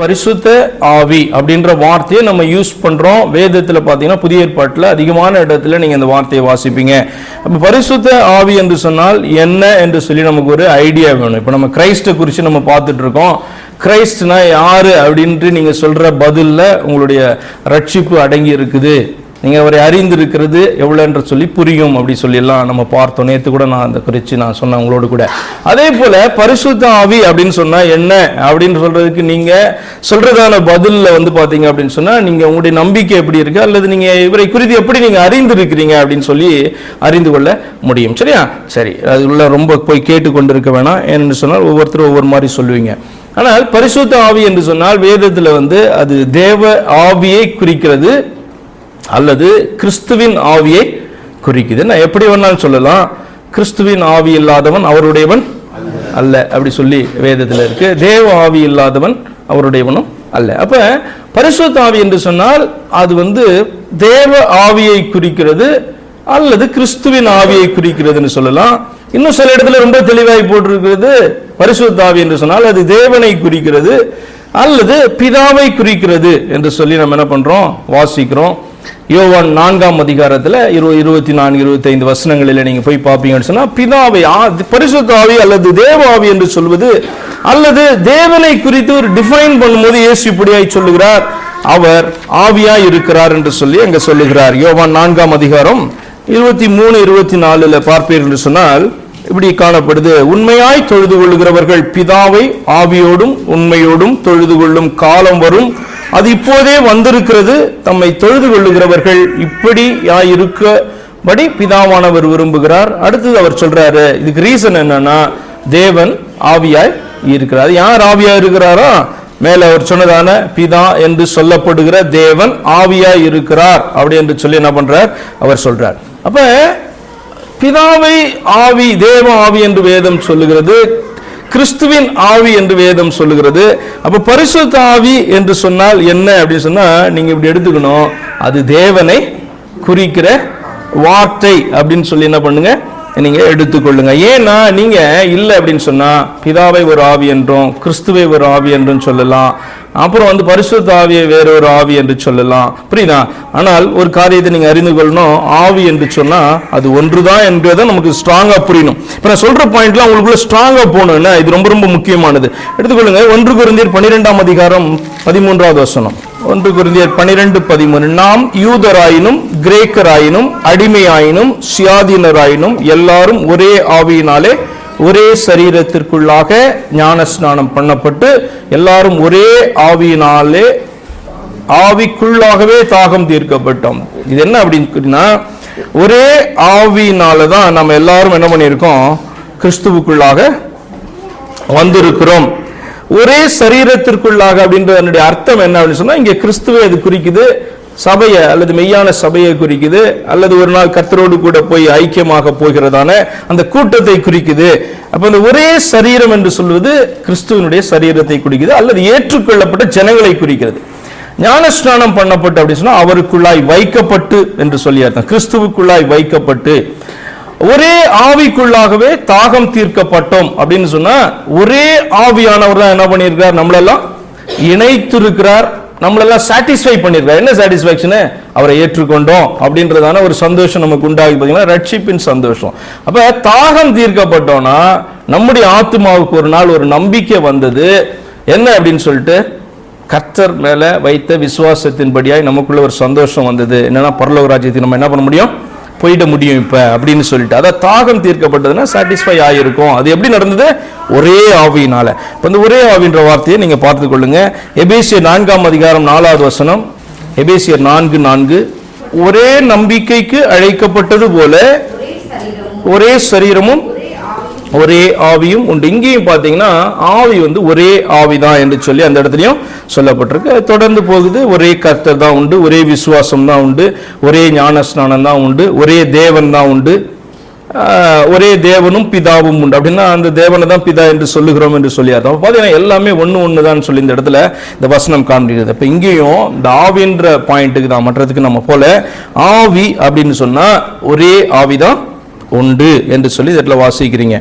பரிசுத்த ஆவி அப்படின்ற வார்த்தையை நம்ம யூஸ் பண்றோம். வேதத்தில் பார்த்தீங்கன்னா புதிய ஏற்பாட்டில் அதிகமான இடத்துல நீங்க இந்த வார்த்தையை வாசிப்பீங்க. அப்ப பரிசுத்த ஆவி என்று சொன்னால் என்ன என்று சொல்லி நமக்கு ஒரு ஐடியா வேணும். இப்போ நம்ம கிரைஸ்ட குறித்து நம்ம பார்த்துட்டு இருக்கோம். கிரைஸ்ட்னா யாரு அப்படின்ட்டு நீங்க சொல்ற பதில்ல உங்களுடைய ரட்சிப்பு அடங்கி இருக்குது. நீங்கள் அவரை அறிந்திருக்கிறது எவ்வளோன்ற சொல்லி புரியும் அப்படி சொல்லிடலாம் நம்ம பார்த்தோம். நேற்று கூட நான் அந்த குறித்து நான் சொன்னேன் உங்களோடு கூட. அதே போல் பரிசுத்த ஆவி அப்படின்னு சொன்னால் என்ன? அப்படின்னு சொல்கிறதுக்கு நீங்கள் சொல்கிறதான பதிலில் வந்து பார்த்தீங்க அப்படின்னு சொன்னால் நீங்கள் உங்களுடைய நம்பிக்கை எப்படி இருக்குது அல்லது நீங்கள் இவரை குறித்து எப்படி நீங்கள் அறிந்திருக்கிறீங்க அப்படின்னு சொல்லி அறிந்து கொள்ள முடியும். சரியா? சரி. அது உள்ள ரொம்ப போய் கேட்டு கொண்டிருக்க வேணாம். ஏன்னு சொன்னால் ஒவ்வொருத்தரும் ஒவ்வொரு மாதிரி சொல்லுவீங்க. ஆனால் பரிசுத்த ஆவி என்று சொன்னால் வேதத்தில் வந்து அது தேவ ஆவியை குறிக்கிறது. அல்லது கிறிஸ்துவின் ஆவியை குறிக்குது. நான் எப்படி வேணாலும் சொல்லலாம். கிறிஸ்துவின் ஆவி இல்லாதவன் அவருடையவன் அல்ல அப்படி சொல்லி வேதத்தில் இருக்கு. தேவ ஆவி இல்லாதவன் அவருடையவனும் அல்ல. அப்ப பரிசுத்த ஆவி என்று சொன்னால் அது வந்து தேவ ஆவியை குறிக்கிறது அல்லது கிறிஸ்துவின் ஆவியை குறிக்கிறதுன்னு சொல்லலாம். இன்னும் சில இடத்துல ரொம்ப தெளிவாய் போட்டிருக்கிறது பரிசுத்த ஆவி என்று சொன்னால் அது தேவனை குறிக்கிறது அல்லது பிதாவை குறிக்கிறது என்று சொல்லி நம்ம என்ன பண்றோம்? வாசிக்கிறோம். யோவான் நான்காம் அதிகாரத்தில் இரு இருபத்தி நான்கு இருபத்தைந்து வசனங்களில் நீங்கள் போய் பார்ப்பீங்கன்னு சொன்னால் பிதாவை பரிசுத்தாவி அல்லது தேவாவி என்று சொல்வது அல்லது தேவனை குறித்து ஒரு டிஃபைன் பண்ணும்போது இயேசு இப்படியாய் சொல்லுகிறார். அவர் ஆவியா இருக்கிறார் என்று சொல்லி அங்க சொல்லுகிறார். யோவான் நான்காம் அதிகாரம் இருபத்தி மூணு இருபத்தி நாலுல பார்ப்பீர்கள் என்று சொன்னால் இப்படி காணப்படுது. உண்மையாய் தொழுது கொள்ளுகிறவர்கள் பிதாவை ஆவியோடும் உண்மையோடும் தொழுது கொள்ளும் காலம் வரும். அது இப்போதே வந்திருக்கிறது. தம்மை தொழுது கொள்ளுகிறவர்கள் இப்படி இருக்கபடி பிதாவானவர் விரும்புகிறார். அடுத்தது அவர் சொல்றாரு இதுக்கு ரீசன் என்னன்னா தேவன் ஆவியாய் இருக்கிறார். யார் ஆவியாய் இருக்கிறாரோ? மேல அவர் சொன்னதான பிதா என்று சொல்லப்படுகிற தேவன் ஆவியாய் இருக்கிறார். அப்படி என்று சொல்லி என்ன பண்றார்? அவர் சொல்றார். அப்ப பிதாவை ஆவி தேவ ஆவி என்று வேதம் சொல்லுகிறது. கிறிஸ்துவின் ஆவி என்று வேதம் சொல்லுகிறது. அப்ப பரிசுத்த ஆவி என்று சொன்னால் என்ன அப்படின்னு சொன்னா நீங்க இப்படி எடுத்துக்கணும். அது தேவனை குறிக்கிற வார்த்தை அப்படின்னு சொல்லி என்ன பண்ணுங்க? நீங்க எடுத்துக்கொள்ளுங்க. ஏன்னா நீங்க இல்லை அப்படின்னு சொன்னா பிதாவை ஒரு ஆவி என்றும் கிறிஸ்துவை ஒரு ஆவி என்றும் சொல்லலாம். அப்புறம் வந்து பரிசுத்த ஆவியை வேற ஒரு ஆவி என்று சொல்லலாம். புரியுதா? ஆனால் ஒரு காரியத்தை நீங்க அறிந்து கொள்ளணும். ஆவி என்று சொன்னா அது ஒன்றுதான் என்றதை நமக்கு ஸ்ட்ராங்கா புரியணும். இப்ப நான் சொல்ற பாயிண்ட்லாம் உங்களுக்குள்ள ஸ்ட்ராங்கா போகணும்னா இது ரொம்ப ரொம்ப முக்கியமானது. எடுத்துக்கொள்ளுங்க. ஒன்று குருந்தியர் பன்னிரெண்டாம் அதிகாரம் பதிமூன்றாவது வசனம். ஒன்று குருந்தியர் பனிரெண்டு பதிமூணு நாம் யூதராயினும் கிரேக்கராயினும் அடிமையாயினும் சுயாதீனராயினும் எல்லாரும் ஒரே ஆவியினாலே ஒரே சரீரத்திற்குள்ளாக ஞான ஸ்நானம் பண்ணப்பட்டு எல்லாரும் ஒரே ஆவியினாலே ஆவிக்குள்ளாகவே தாகம் தீர்க்கப்பட்டோம். இது என்ன அப்படின்னா ஒரே ஆவியினால தான் நம்ம எல்லாரும் என்ன பண்ணியிருக்கோம்? கிறிஸ்துவுக்குள்ளாக வந்திருக்கிறோம். ஒரே சரீரத்திற்குள்ளாக அப்படின்றதனுடைய அர்த்தம் என்ன அப்படின்னு சொன்னா இங்க கிறிஸ்துவை அது குறிக்குது. சபையை அல்லது மெய்யான சபையை குறிக்குது அல்லது ஒரு நாள் கர்த்தரோடு கூட போய் ஐக்கியமாக போகிறதான அந்த கூட்டத்தை குறிக்குது. அப்ப அந்த ஒரே சரீரம் என்று சொல்வது கிறிஸ்துவனுடைய சரீரத்தை குறிக்குது அல்லது ஏற்றுக்கொள்ளப்பட்ட ஜனங்களை குறிக்கிறது. ஞானஸ்நானம் பண்ணப்பட்டு அப்படி சொன்னா அவருக்குள்ளாய் வைக்கப்பட்டு என்று சொல்லி அர்த்தம். கிறிஸ்துவுக்குள்ளாய் வைக்கப்பட்டு. ஒரே ஆவிக்குள்ளாகவே தாகம் தீர்க்கப்பட்டோம் அப்படின்னு சொன்னா ஒரே ஆவியானவர் தான் என்ன பண்ணியிருக்கிறார்? நம்மளெல்லாம் இணைத்திருக்கிறார். நம்மளெல்லாம் சாட்டிஸ்ஃபை பண்ணியிருக்கார். என்ன சாட்டிஸ்ஃபேக்ஷனு அவரை ஏற்றுக்கொண்டோம் அப்படின்றதான ஒரு சந்தோஷம் நமக்கு உண்டாகி பார்த்தீங்கன்னா ரட்சிப்பின் சந்தோஷம். அப்போ தாகம் தீர்க்கப்பட்டோம்னா நம்முடைய ஆத்மாவுக்கு ஒரு நாள் ஒரு நம்பிக்கை வந்தது. என்ன அப்படின்னு சொல்லிட்டு கர்த்தர் மேலே வைத்த விசுவாசத்தின்படியாய் நமக்குள்ள ஒரு சந்தோஷம் வந்தது. என்னன்னா பரலோக ராஜ்யத்தை நம்ம என்ன பண்ண முடியும்? போயிட முடியும் இப்ப அப்படின்னு சொல்லிட்டு. அதான் தாகம் தீர்க்கப்பட்டதுன்னா சாட்டிஸ்ஃபை ஆகிருக்கும் அது எப்படி நடந்தது? ஒரே ஆவியினால. இப்போ இந்த ஒரே ஆவின்ற வார்த்தையை நீங்க பார்த்து கொள்ளுங்க. எபேசியர் நான்காம் அதிகாரம் நாலாவது வசனம். எபேசியர் நான்கு நான்கு. ஒரே நம்பிக்கைக்கு அழைக்கப்பட்டது போல ஒரே சரீரமும் ஒரே ஆவியும் உண்டு. இங்கேயும் பார்த்தீங்கன்னா ஆவி வந்து ஒரே ஆவிதான் என்று சொல்லி அந்த இடத்துலையும் சொல்லப்பட்டிருக்கு. தொடர்ந்து போகுது ஒரே கர்த்தர் தான் உண்டு ஒரே விசுவாசம் தான் உண்டு ஒரே ஞானஸ்நானம் தான் உண்டு ஒரே தேவன் தான் உண்டு. ஒரே தேவனும் பிதாவும் உண்டு. அப்படின்னா அந்த தேவனை தான் பிதா என்று சொல்லுகிறோம் என்று சொல்லி அர்த்தம். பார்த்தீங்கன்னா எல்லாமே ஒன்று ஒன்று தான் சொல்லி இந்த இடத்துல இந்த வசனம் காண்பிக்கிறது. இப்போ இங்கேயும் இந்த ஆவின்ற பாயிண்ட்டுக்கு தான் மற்றதுக்கு நம்ம போல ஆவி அப்படின்னு சொன்னால் ஒரே ஆவி தான் உண்டு என்று சொல்லி இதில் வாசிக்கிறீங்க.